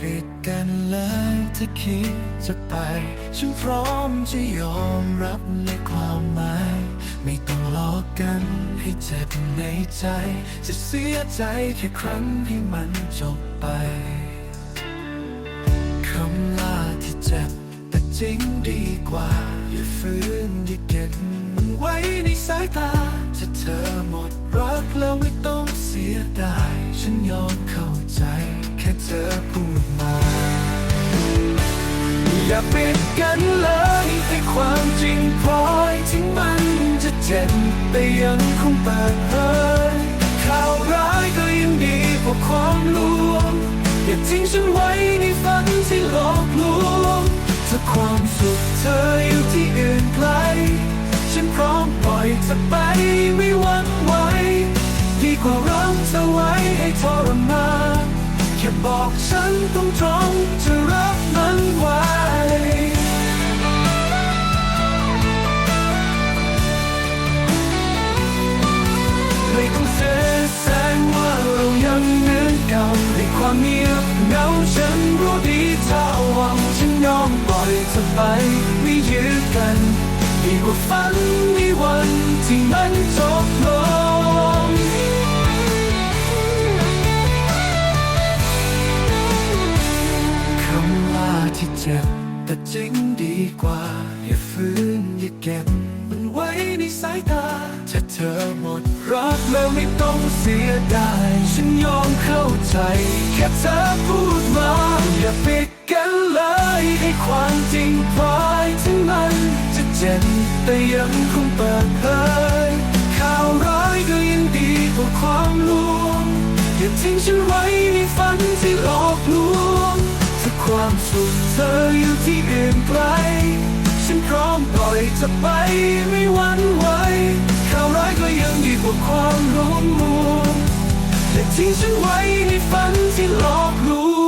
ปิดกันเลยถ้าคิดจะไป ฉันพร้อมจะยอมรับในความหมาย ไม่ต้องหลอกกันให้เจ็บในใจ จะเสียใจแค่ครั้งให้มันจบไปคำลาที่เจ็บแต่จริงดีกว่า อย่าฟื้นอย่าเก็บมันไว้ในสายตา ถ้าเธอหมดรักแล้วไม่ต้องเสียดายฉันยอมาปิดกันเลยให้ความจริงพลอยถึงมันจะเจ็บแต่ยังคงเปิดเผยข่าวร้ายก็ยังดีกว่าความลวง อย่าทิ้งฉันไว้ในฝันที่หลอกลวงถ้าความสุขเธออยู่ที่อื่นไกล ฉันพร้อมปล่อยเธอไปไม่หวั่นไหวดีกว่ารังเธอไว้ให้ทรมานแค่บอกฉันตรงตรงๆจะรับมัน รู้ดีถ้าหวังฉันยอมปล่อยเธอไปไม่ยืดกันดีกว่าฝันในวันที่มันจบลงคำลาที่เจ็บแต่จริงดีกว่า อย่าฟื้นอย่าเก็บ มันไว้ในสายตา ถ้าเธอหมดรักแล้วไม่ต้องเสียดาย ฉันยอมเข้าใจ แค่เธอพูดมา แต่ยังคงเปิดเผยข่าวร้ายก็ยังดีกว่าความลวงอย่าทิ้งฉันไว้ในฝันที่หลอกลวงถ้าความสุขเธออยู่ที่อื่นไกลฉันพร้อมปล่อยเธอไปไม่หวั่นไหวข่าวร้ายก็ยังดีกว่าความร้องมัวอย่าทิ้งฉันไว้ในฝันที่หลอกลวง